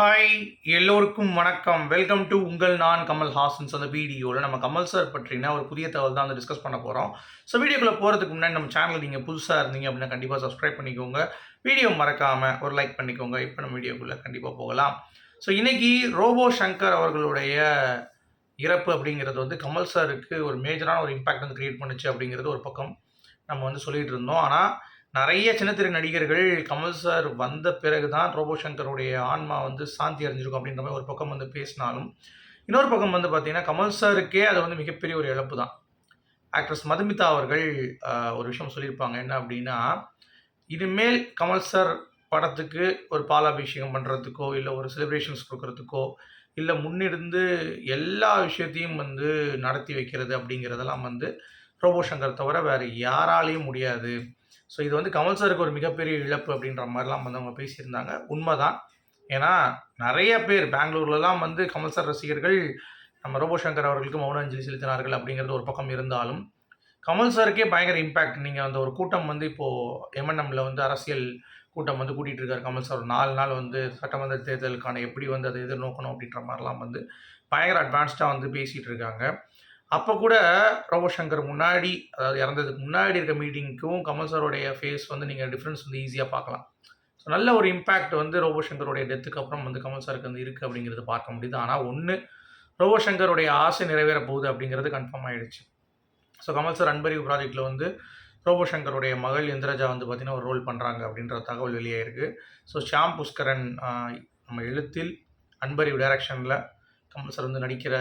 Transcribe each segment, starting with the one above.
Hi எல்லோருக்கும் வணக்கம். Welcome to உங்கள் நான் கமல் ஹாசன்ஸ். அந்த வீடியோவில் நம்ம கமல் சார் பற்றின ஒரு புதிய தகவல் தான் வந்து டிஸ்கஸ் பண்ண போகிறோம் ஸோ வீடியோக்குள்ளே போகிறதுக்கு முன்னாடி நம்ம சேனல் நீங்கள் புதுசாக இருந்தீங்க அப்படின்னா கண்டிப்பாக சப்ஸ்கிரைப் பண்ணிக்கோங்க. வீடியோ மறக்காமல் ஒரு லைக் பண்ணிக்கோங்க. இப்போ நம்ம வீடியோக்குள்ளே கண்டிப்பாக போகலாம். ஸோ இன்றைக்கி ரோபோ சங்கர் அவர்களுடைய இறப்பு அப்படிங்கிறது வந்து கமல் சாருக்கு ஒரு மேஜரான ஒரு இம்பாக்ட் வந்து க்ரியேட் பண்ணுச்சு அப்படிங்கிறது ஒரு பக்கம் நம்ம வந்து சொல்லிகிட்டு இருந்தோம். ஆனால் நிறைய சின்னத்திரை நடிகர்கள் கமல் சார் வந்த பிறகு தான் ரோபோ சங்கருடைய ஆன்மா வந்து சாந்தி அடைஞ்சிருக்கும் அப்படின்ற மாதிரி ஒரு பக்கம் வந்து பேசினாலும் இன்னொரு பக்கம் வந்து பார்த்தீங்கன்னா கமல் சாருக்கே அது வந்து மிகப்பெரிய ஒரு இழப்பு தான். ஆக்ட்ரஸ் மதுமிதா அவர்கள் ஒரு விஷயம் சொல்லியிருப்பாங்க. என்ன அப்படின்னா இனிமேல் கமல் சார் படத்துக்கு ஒரு பாலாபிஷேகம் பண்ணுறதுக்கோ இல்லை ஒரு செலிப்ரேஷன்ஸ் கொடுக்குறதுக்கோ இல்லை முன்னிருந்து எல்லா விஷயத்தையும் வந்து நடத்தி வைக்கிறது அப்படிங்கிறதெல்லாம் வந்து ரோபோ சங்கர் தவிர வேறு யாராலையும் முடியாது. ஸோ இது வந்து கமல் சாருக்கு ஒரு மிகப்பெரிய இழப்பு அப்படின்ற மாதிரிலாம் வந்து அவங்க பேசியிருந்தாங்க. உண்மைதான். ஏன்னா நிறைய பேர் பெங்களூர்லலாம் வந்து கமல் சார் ரசிகர்கள் நம்ம ரோபோ சங்கர் அவர்களுக்கு மௌன அஞ்சலி செலுத்தினார்கள் அப்படிங்கிறது ஒரு பக்கம் இருந்தாலும் கமல் சாருக்கே பயங்கர இம்பேக்ட் நீங்கள் அந்த ஒரு கூட்டம் வந்து இப்போது எம்என்எம்மில் வந்து அரசியல் கூட்டம் வந்து கூட்டிகிட்டு இருக்காரு கமல் சார். நாலு நாள் வந்து சட்டமன்ற தேர்தலுக்கான எப்படி வந்து அதை எதிர்நோக்கணும் அப்படின்ற மாதிரிலாம் வந்து பயங்கர அட்வான்ஸ்டாக வந்து பேசிகிட்டு இருக்காங்க. அப்போ கூட ரோபோசங்கர் முன்னாடி அதாவது இறந்ததுக்கு முன்னாடி இருக்க மீட்டிங்க்கும் கமல் சாரோடைய ஃபேஸ் வந்து நீங்கள் டிஃப்ரென்ஸ் வந்து ஈஸியாக பார்க்கலாம். ஸோ நல்ல ஒரு இம்பேக்ட் வந்து ரோபோசங்கருடைய டெத்துக்கு அப்புறம் வந்து கமல் சாருக்கு வந்து இருக்குது அப்படிங்கிறது பார்க்க முடியுது. ஆனால் ஒன்று ரோபோசங்கருடைய ஆசை நிறைவேற போகுது அப்படிங்கிறது கன்ஃபார்ம் ஆகிடுச்சு ஸோ கமல் சார் அன்பறிவு ப்ராஜெக்ட்டில் வந்து ரோபோசங்கருடைய மகள் இந்திரஜா வந்து பார்த்திங்கன்னா ஒரு ரோல் பண்ணுறாங்க அப்படின்ற தகவல் வெளியாயிருக்கு. ஸோ ஷியாம் புஷ்கரன் நம்ம எழுத்தில் அன்பறிவு டைரக்ஷனில் கமல் சார் வந்து நடிக்கிற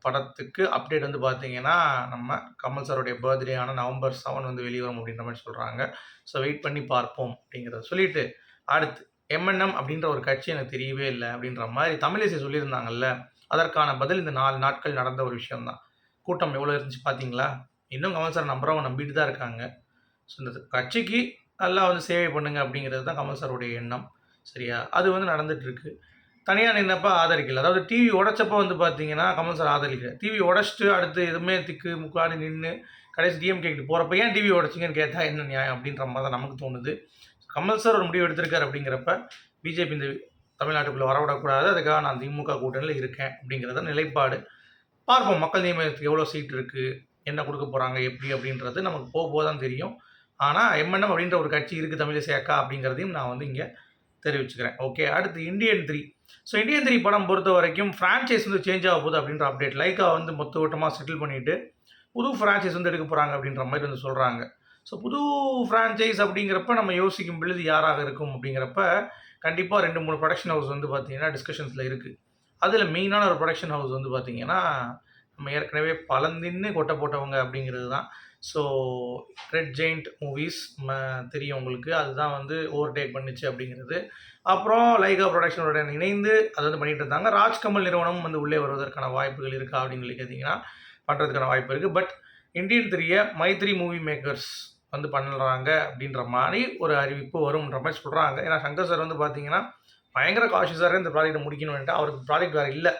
படத்துக்கு அப்டேட் வந்து பார்த்தீங்கன்னா நம்ம கமல் சாருடைய பர்த்டே ஆனால் நவம்பர் செவன் வந்து வெளிவரும் அப்படின்ற மாதிரி சொல்கிறாங்க ஸோ வெயிட் பண்ணி பார்ப்போம் அப்படிங்கிறத சொல்லிட்டு அடுத்து எம்என்எம் அப்படின்ற ஒரு கட்சி எனக்கு தெரியவே இல்லை அப்படின்ற மாதிரி தமிழிசை சொல்லியிருந்தாங்கல்ல அதற்கான பதில் இந்த நாலு நாட்கள் நடந்த ஒரு விஷயம்தான். கூட்டம் எவ்வளோ இருந்துச்சு பார்த்தீங்களா இன்னும் கமல் சார் நம்புறவங்க நம்பிட்டு தான் இருக்காங்க. ஸோ இந்த கட்சிக்கு நல்லா வந்து சேவை பண்ணுங்க அப்படிங்கிறது தான் கமல் சாருடைய எண்ணம். சரியா? அது வந்து நடந்துட்டு இருக்கு. தனியாக நின்னப்போ ஆதரிக்கல. அதாவது டிவி உடைச்சப்போ வந்து பார்த்தீங்கன்னா கமல் சார் ஆதரிக்கல. டிவி உடைச்சிட்டு அடுத்து எதுவுமே திக்கு முக்காடு நின்று கடைசி டிஎம் கேட்டு போகிறப்ப ஏன் டிவி உடைச்சிங்கன்னு கேட்டால் என்ன நியாயம் அப்படின்ற மாதிரி தான் நமக்கு தோணுது. கமல் சார் ஒரு முடிவு எடுத்திருக்காரு அப்படிங்கிறப்ப பிஜேபி இந்த தமிழ்நாட்டுக்குள்ளே வரவிடக்கூடாது அதுக்காக நான் திமுக கூட்டணியில் இருக்கேன் அப்படிங்கிறத நிலைப்பாடு. பார்ப்போம். மக்கள் நியமனத்துக்கு எவ்வளோ சீட் இருக்குது என்ன கொடுக்க போகிறாங்க எப்படி? அப்படின்றது நமக்கு போக போக தான் தெரியும் ஆனால் எம்என்எம் அப்படின்ற ஒரு கட்சி இருக்குது தமிழிசை அக்கா அப்படிங்கிறதையும் நான் வந்து இங்கே தெரிவிச்சுக்கிறேன். ஓகே அடுத்து Indian three so Indian three படம் பொறுத்த வரைக்கும் ஃப்ரான்ச்சைஸ் வந்து சேஞ்ச் ஆக போகுது அப்படின்ற அப்டேட் லைக்கா வந்து மொத்த ஓட்டமாக செட்டில் பண்ணிவிட்டு புது ஃப்ரான்ச்சைஸ் வந்து எடுக்க போகிறாங்க அப்படின்ற மாதிரி வந்து சொல்கிறாங்க ஸோ புது ஃப்ரான்ச்சைஸ் அப்படிங்கிறப்ப நம்ம யோசிக்கும் பொழுது யாராக இருக்கும் அப்படிங்கிறப்ப கண்டிப்பாக ரெண்டு மூணு ப்ரொடக்ஷன் ஹவுஸ் வந்து பார்த்தீங்கன்னா டிஸ்கஷன்ஸில் இருக்குது அதில் மெயினான ஒரு ப்ரொடக்ஷன் ஹவுஸ் வந்து பார்த்தீங்கன்னா நம்ம ஏற்கனவே பலந்தின்னு கொட்டை போட்டவங்க அப்படிங்கிறது தான். ஸோ ரெட் ஜெயிண்ட் மூவிஸ் தெரியும் உங்களுக்கு. அதுதான் வந்து ஓவர்டேக் பண்ணுச்சு அப்படிங்கிறது. அப்புறம் லைகா ப்ரொடக்ஷனோட இணைந்து அதை வந்து பண்ணிகிட்டு இருந்தாங்க. ராஜ்கமல் நிறுவனம் வந்து உள்ளே வருவதற்கான வாய்ப்புகள் இருக்கா அப்படின்னு சொல்லி கேட்டிங்கன்னா பண்ணுறதுக்கான வாய்ப்பு இருக்குது பட் இந்தியன் த்ரீயை மைத்ரி மூவி மேக்கர்ஸ் வந்து பண்ணுறாங்க அப்படின்ற மாதிரி ஒரு அறிவிப்பு வரும்ன்ற மாதிரி சொல்கிறாங்க ஏன்னா சங்கர் சார் வந்து பார்த்தீங்கன்னா பயங்கர காஷியஸாக இந்த ப்ராஜெக்டை முடிக்கணும்ன்ட்டு அவருக்கு ப்ராஜெக்ட் வேறு இல்லை.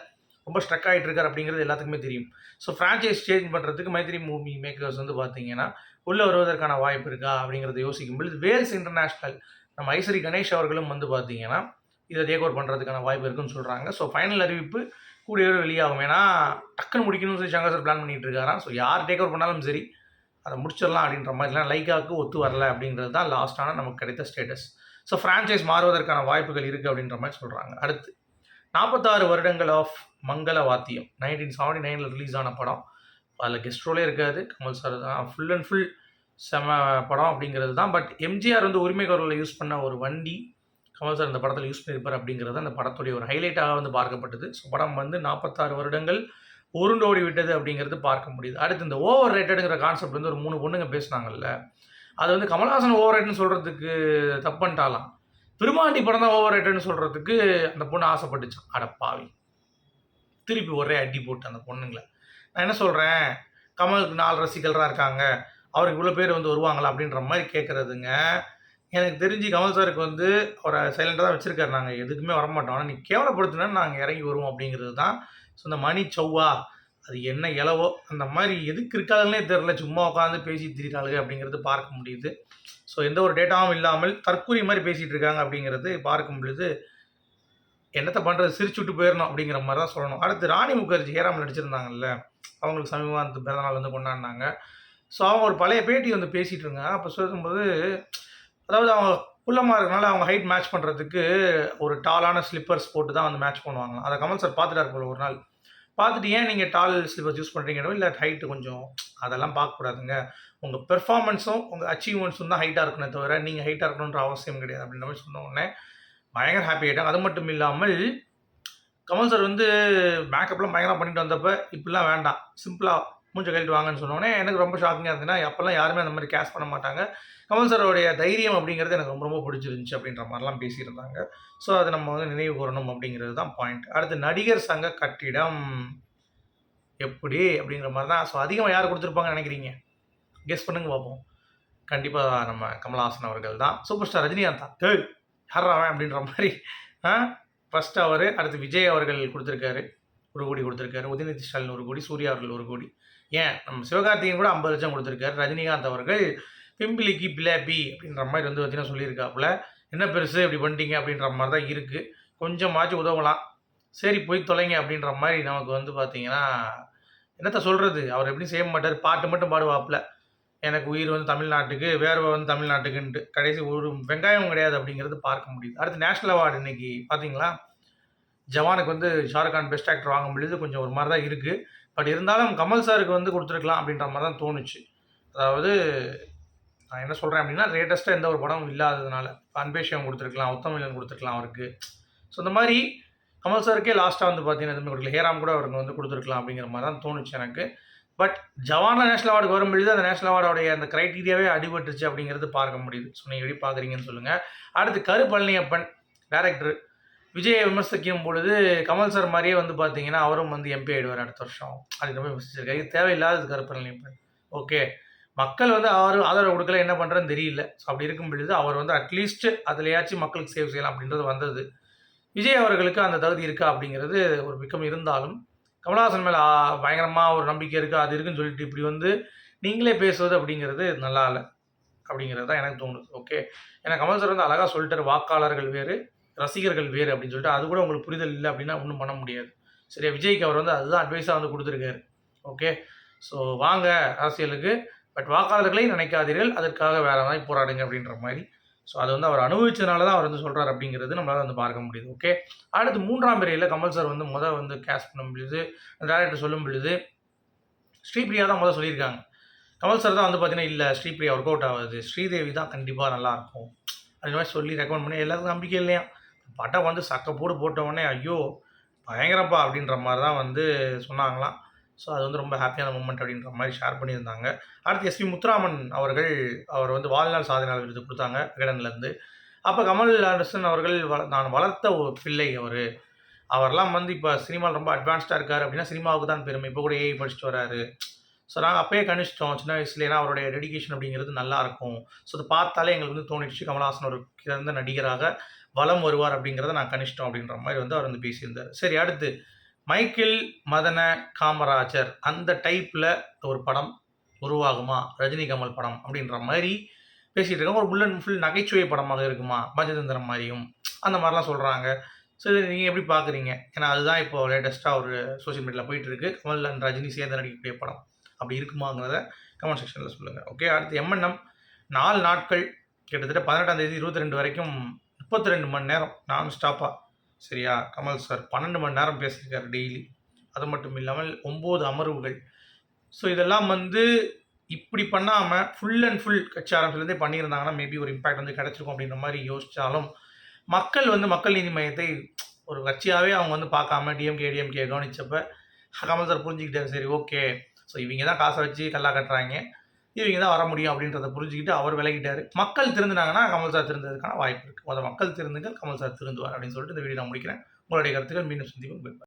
ரொம்ப ஸ்ட்ரக் ஆகிட்டு இருக்கார் அப்படிங்கிறது எல்லாத்துக்குமே தெரியும். ஸோ ஃப்ரான்ச்சைஸ் சேஞ்ச் பண்ணுறதுக்கு மைத்ரி மூவி மேக்கர்ஸ் வந்து பார்த்தீங்கன்னா உள்ளே வருவதற்கான வாய்ப்பு இருக்கா அப்படிங்கிறத யோசிக்கும் பொழுது வேல்ஸ் இன்டர்நேஷ்னல் நம்ம ஐஸ்வரி கணேஷ் அவர்களும் வந்து பார்த்தீங்கன்னா இதை டேக் ஓவர் பண்ணுறதுக்கான வாய்ப்பு இருக்குன்னு சொல்கிறாங்க ஸோ ஃபைனல் அறிவிப்பு கூடிய வெளியாகும். ஏன்னா டக்குன்னு முடிக்கணும்னு சொல்லி சங்கர் சார் பிளான் பண்ணிட்டு இருக்காராம். ஸோ யார் டேக் ஓவர் பண்ணாலும் சரி அதை முடிச்சிடலாம் அப்படின்ற மாதிரிலாம் லைக்காவுக்கு ஒத்து வரல அப்படிங்கிறது தான் லாஸ்ட்டான நமக்கு கிடைத்த ஸ்டேட்டஸ் ஸோ ஃப்ரான்ச்சைஸ் மாறுவதற்கான வாய்ப்புகள் இருக்குது அப்படின்ற மாதிரி சொல்கிறாங்க அடுத்து நாற்பத்தாறு வருடங்கள் ஆஃப் மங்கள வாத்தியம் நைன்டீன் செவன்டி நைனில் ரிலீஸ் ஆன படம். அதில் கெஸ்ட் ரோலே இருக்காது கமல் சார் தான். ஃபுல் அண்ட் ஃபுல் செம படம் அப்படிங்கிறது தான். பட் எம்ஜிஆர் வந்து உரிமை குரலில் யூஸ் பண்ண ஒரு வண்டி கமல் சார் அந்த படத்தில் யூஸ் பண்ணியிருப்பார் அப்படிங்கிறது அந்த படத்துடைய ஒரு ஹைலைட்டாக வந்து பார்க்கப்பட்டது. ஸோ படம் வந்து நாற்பத்தாறு வருடங்கள் உருண்டோடி விட்டது அப்படிங்கிறது பார்க்க முடியுது. அடுத்து இந்த ஓவர் ரேட்டடுங்கிற கான்செப்ட் வந்து ஒரு மூணு பொண்ணுங்க பேசுனாங்கல்ல. அது வந்து கமல்ஹாசன் ஓவர் ரேட்னு சொல்கிறதுக்கு தப்புன்ட்டாலாம் பெருமாண்டி படம் தான் ஓவர் ரேட்டட்னு சொல்கிறதுக்கு அந்த பொண்ணு ஆசைப்பட்டுச்சான் அட பாவி. திருப்பி ஒரே அடி போட்டு அந்த பொண்ணுங்களை. நான் என்ன சொல்கிறேன் கமலுக்கு நாலு ரசிகர்களாக இருக்காங்க. அவருக்கு இவ்வளோ பேர் வந்து வருவாங்களா அப்படின்ற மாதிரி கேட்குறதுங்க எனக்கு தெரிஞ்சு கமல் சாருக்கு வந்து அவரை சைலண்டாக தான் வச்சுருக்காரு. நாங்கள் எதுக்குமே வரமாட்டோம். ஆனால் நீ கேவலப்படுத்தினா நாங்கள் இறங்கி வருவோம் அப்படிங்கிறது தான் ஸோ இந்த மணி சௌவா அது என்ன இலவோ அந்த மாதிரி எதுக்கு இருக்காதுன்னே தெரில சும்மா உட்காந்து பேசி திரிகிறாளுங்க அப்படிங்கிறது பார்க்க முடியுது. ஸோ எந்த ஒரு டேட்டாவும் இல்லாமல் தற்கூரி மாதிரி பேசிகிட்டு இருக்காங்க அப்படிங்கிறது பார்க்கும் பொழுது என்னத்தை பண்ணுறது சிரிச்சு விட்டு போயிடணும் அப்படிங்கிற மாதிரி தான் சொல்லணும். அடுத்து ராணி முகர்ஜி ஹேராமில் நடிச்சிருந்தாங்கல்ல அவங்களுக்கு சமீபமாக அந்த பிறந்தநாள் வந்து கொண்டாடினாங்க. ஸோ அவங்க ஒரு பழைய பேட்டி வந்து பேசிகிட்டு இருந்தாங்க. அப்போ சொல்லும்போது அதாவது அவங்க குள்ளமாக இருக்கனால அவங்க ஹைட் மேட்ச் பண்ணுறதுக்கு ஒரு டாலான ஸ்லிப்பர்ஸ் போட்டு தான் வந்து மேட்ச் பண்ணுவாங்க அதை கமல் சார் பார்த்துட்டாரு போல ஒரு நாள். பார்த்துட்டு ஏன் நீங்கள் டால் ஸ்லிப்பர்ஸ் யூஸ் பண்ணுறீங்க இல்லை ஹைட்டு கொஞ்சம் அதெல்லாம் பார்க்கக்கூடாதுங்க. உங்கள் பெர்ஃபார்மன்ஸும் உங்கள் அச்சீவ்மெண்ட்ஸும் தான் ஹைட்டாக இருக்கணும் தவிர நீங்கள் ஹைட்டாக இருக்கணுன்ற அவசியம் கிடையாது அப்படின்ற மாதிரி சொன்ன உடனே பயங்கர ஹாப்பி ஆகிட்டாங்க அது மட்டும் இல்லாமல் கமல் சார் வந்து மேக்கப்லாம் பயங்கரமாக பண்ணிட்டு வந்தப்போ இப்படிலாம் வேண்டாம். சிம்பிளாக மூஞ்சை கழிட்டு வாங்கன்னு சொன்னோடனே எனக்கு ரொம்ப ஷாக்கிங்காக இருந்ததுன்னா அப்போல்லாம் யாருமே அந்த மாதிரி கேஷ் பண்ண மாட்டாங்க. கமல் சாரோடைய தைரியம் அப்படிங்கிறது எனக்கு ரொம்ப ரொம்ப பிடிச்சிருந்துச்சு அப்படின்ற மாதிரிலாம் பேசியிருந்தாங்க. ஸோ அதை நம்ம வந்து நினைவு கூறணும் அப்படிங்கிறது தான் பாயிண்ட் அடுத்து நடிகர் சங்க கட்டிடம் எப்படி அப்படிங்கிற மாதிரி தான் ஸோ அதிகமாக யார் கொடுத்துருப்பாங்கன்னு நினைக்கிறீங்க? கெஸ் பண்ணுங்க பார்ப்போம். கண்டிப்பாக நம்ம கமல்ஹாசன் அவர்கள் தான். சூப்பர் ஸ்டார் ரஜினிகாந்த் தான். ஏய் யாரா அவன் அப்படின்ற மாதிரி. ஆ? ஃபஸ்ட்டு அவர் அடுத்து விஜய் அவர்கள் கொடுத்துருக்காரு. ஒரு கோடி கொடுத்துருக்காரு. உதயநிதி ஸ்டாலின் ஒரு கோடி சூர்யா அவர்கள் ஒரு கோடி. ஏன்? நம்ம சிவகார்த்திகேயன் கூட ஐம்பது லட்சம் கொடுத்துருக்காரு. ரஜினிகாந்த் அவர்கள் பிம்பிளிக்கு பிளாப்பி அப்படின்ற மாதிரி வந்து பார்த்தீங்கன்னா சொல்லியிருக்காப்புல. என்ன பெருசு? இப்படி பண்ணிட்டீங்க அப்படின்ற மாதிரி தான் இருக்குது கொஞ்சமாச்சும் உதவலாம். சரி போய் தொலைங்க அப்படின்ற மாதிரி நமக்கு வந்து பார்த்தீங்கன்னா என்னத்த சொல்கிறது அவர் எப்படி செய்ய மாட்டார். பாட்டு மட்டும் பாடுவாப்புல. எனக்கு உயிர் வந்து தமிழ்நாட்டுக்கு வேர்வை வந்து தமிழ்நாட்டுக்குன்ட்டு. கடைசி ஒரு வெங்காயம் கிடையாது அப்படிங்கிறது பார்க்க முடியுது. அடுத்து நேஷ்னல் அவார்டு இன்னைக்கு பார்த்தீங்களா ஜவானுக்கு வந்து ஷாருக் கான் பெஸ்ட் ஆக்டர் வாங்க முடியுது கொஞ்சம் ஒரு மாதிரி தான் இருக்குது பட் இருந்தாலும் கமல் சாருக்கு வந்து கொடுத்துருக்கலாம் அப்படின்ற மாதிரி தான் தோணுச்சு. அதாவது நான் என்ன சொல்கிறேன் அப்படின்னா லேட்டஸ்ட்டாக எந்த ஒரு படமும் இல்லாததுனால அன்பேஷியம் கொடுத்துருக்கலாம் உத்தமிழன் கொடுத்துருக்கலாம் அவருக்கு. ஸோ இந்த மாதிரி கமல் சாருக்கே லாஸ்ட்டாக வந்து பார்த்தீங்கன்னா எதுவுமே கொடுக்கல. ஹேராம் கூட அவருக்கு வந்து கொடுத்துருக்கலாம் அப்படிங்கிற மாதிரி தான் தோணுச்சு எனக்கு. பட் ஜவான்ல நேஷனல் அவார்டு வரும்பொழுது அந்த நேஷனல் அவார்டோடைய அந்த க்ரைட்டீரியாவே அடிபட்டுருச்சு அப்படிங்கிறது பார்க்க முடியுது. ஸோ நீங்கள் எப்படி பார்க்குறீங்கன்னு சொல்லுங்கள் அடுத்து கரு பழனியப்பன் டேரக்டர் விஜயை விமர்சிக்கும் பொழுது கமல் சார் மாதிரியே வந்து பார்த்தீங்கன்னா அவரும் வந்து எம்பி ஆயிடுவார் அடுத்த வருஷம். அது ரொம்ப விமர்சிச்சிருக்காரு. தேவையில்லாதது கரு பழனியப்பன். ஓகே மக்கள் வந்து ஆறு ஆதரவு கொடுக்கல என்ன பண்ணுறதுன்னு தெரியல. ஸோ அப்படி இருக்கும் பொழுது அவர் வந்து அட்லீஸ்ட் அதுலையாச்சும் மக்களுக்கு சேவ் செய்யலாம் அப்படின்றது வந்தது. விஜய் அவர்களுக்கு அந்த தகுதி இருக்கா அப்படிங்கிறது ஒரு மிக்கம் இருந்தாலும் கமலஹாசன் மேலே பயங்கரமாக ஒரு நம்பிக்கை இருக்குது அது இருக்குன்னு சொல்லிட்டு இப்படி வந்து நீங்களே பேசுவது அப்படிங்கிறது நல்லா இல்லை அப்படிங்கிறது தான் எனக்கு தோணுது. ஓகே ஏன்னா கமல் சார் வந்து அழகாக சொல்லிட்டார் வாக்காளர்கள் வேறு ரசிகர்கள் வேறு அப்படின்னு சொல்லிட்டு அது கூட உங்களுக்கு புரிதல் இல்லை அப்படின்னா ஒன்றும் பண்ண முடியாது. சரியா? விஜய்க்கு அவர் வந்து அதுதான் அட்வைஸாக வந்து கொடுத்துருக்காரு. ஓகே ஸோ வாங்க அரசியலுக்கு. பட் வாக்காளர்களை நினைக்காதீர்கள். அதற்காக வேற மாதிரி போராடுங்க அப்படின்ற மாதிரி. ஸோ அதை வந்து அவர் அனுபவிச்சதுனால தான் அவர் வந்து சொல்கிறார் அப்படிங்கிறது நம்மளால் வந்து பார்க்க முடியுது. ஓகே அடுத்து மூன்றாம் பிறையில் கமல் சார் வந்து முதல் வந்து கேஷ் பண்ண பொழுது டேரக்டர் சொல்லும் பொழுது ஸ்ரீபிரியா தான் முதல் சொல்லியிருக்காங்க. கமல் சார் தான் வந்து பார்த்தீங்கன்னா இல்லை ஸ்ரீபிரியா ஒர்க் அவுட் ஆகுது. ஸ்ரீதேவி தான் கண்டிப்பாக நல்லாயிருக்கும் அது மாதிரி சொல்லி ரெக்கமெண்ட் பண்ணி எல்லாருக்கும் நம்பிக்கை இல்லையா? பட்டம் வந்து சக்க போடு போட்ட உடனே ஐயோ பயங்கரப்பா! அப்படின்ற மாதிரி தான் வந்து சொன்னாங்களாம். ஸோ அது வந்து ரொம்ப ஹாப்பியான மூமெண்ட் அப்படின்ற மாதிரி ஷேர் பண்ணியிருந்தாங்க. அடுத்து எஸ்பி முத்துராமன் அவர்கள் அவர் வந்து வாழ்நாள் சாதனையாளர் விருது கொடுத்தாங்க விகடன்லேருந்து. அப்போ கமல் அரசன் அவர்கள் வள நான் வளர்த்த ஒரு பிள்ளை அவர். அவர்லாம் வந்து இப்போ சினிமாவில் ரொம்ப அட்வான்ஸ்டாக இருக்கார் அப்படின்னா சினிமாவுக்கு தான் பெருமை. இப்போ கூட ஏஐ படிச்சுட்டு வராரு. ஸோ நாங்கள் அப்பயே கணிச்சிட்டோம். சின்ன வயசுல ஏன்னா அவருடைய டெடிகேஷன் அப்படிங்கிறது நல்லாயிருக்கும் ஸோ அதை பார்த்தாலே எங்களுக்கு வந்து தோணிடுச்சு. கமல்ஹாசன் ஒரு சிறந்த நடிகராக வலம் வருவார் அப்படிங்கிறத நான் கணிச்சிட்டோம் அப்படின்ற மாதிரி வந்து அவர் வந்து பேசியிருந்தார். சரி அடுத்து மைக்கேல் மதன காமராஜர் அந்த டைப்பில் ஒரு படம் உருவாகுமா? ரஜினி கமல் படம் அப்படின்ற மாதிரி பேசிகிட்டு இருக்காங்க. ஒரு ஃபுல் அண்ட் ஃபுல் நகைச்சுவை படமாக இருக்குமா? பஞ்சதந்திரம் மாதிரியும் அந்த மாதிரிலாம் சொல்கிறாங்க ஸோ இதை நீங்கள் எப்படி பார்க்குறீங்க ஏன்னா அதுதான் இப்போ லேட்டஸ்ட்டாக ஒரு சோஷியல் மீடியாவில் போயிட்டுருக்கு. கமல் அண்ட் ரஜினி சேர்ந்து நடிக்கக்கூடிய படம். அப்படி இருக்குமாங்கிறத கமெண்ட் செக்ஷனில் சொல்லுங்கள் ஓகே அடுத்து எம்என்எம் நாலு நாட்கள் கிட்டத்தட்ட பதினெட்டாம் தேதி இருபத்தி ரெண்டு வரைக்கும் முப்பத்தி ரெண்டு மணி நேரம் நான் ஸ்டாப்பாக சரியா? கமல் சார் பன்னெண்டு மணி நேரம் பேசியிருக்காரு டெய்லி அது மட்டும் இல்லாமல் ஒம்பது அமர்வுகள். ஸோ இதெல்லாம் வந்து இப்படி பண்ணாமல் ஃபுல் அண்ட் ஃபுல் கட்சி ஆரம்பத்துலேருந்தே பண்ணியிருந்தாங்கன்னா மேபி ஒரு இம்பாக்ட் வந்து கிடச்சிருக்கும் அப்படின்ற மாதிரி யோசித்தாலும் மக்கள் வந்து மக்கள் நீதி மையத்தை ஒரு கட்சியாகவே அவங்க வந்து பார்க்காம டிஎம்கே டிஎம்கே கவனித்தப்ப கமல் சார் புரிஞ்சுக்கிட்டாரு. சரி ஓகே ஸோ இவங்க தான் காசை வச்சு கல்லா கட்டுறாங்க. இவங்க தான் வர முடியும் அப்படின்றத புரிஞ்சுக்கிட்டு அவர் விலகிட்டார். மக்கள் திருந்தினாங்கன்னா கமல் சார் திருந்ததுக்கான வாய்ப்பு இருக்குது மொதல் மக்கள் திருந்துங்கள் கமல் சார் திருந்துவார் அப்படின்னு சொல்லிட்டு இந்த வீடியோ நான் முடிக்கிறேன். உங்களுடைய கருத்துக்கள் மீண்டும் சந்திப்போம்.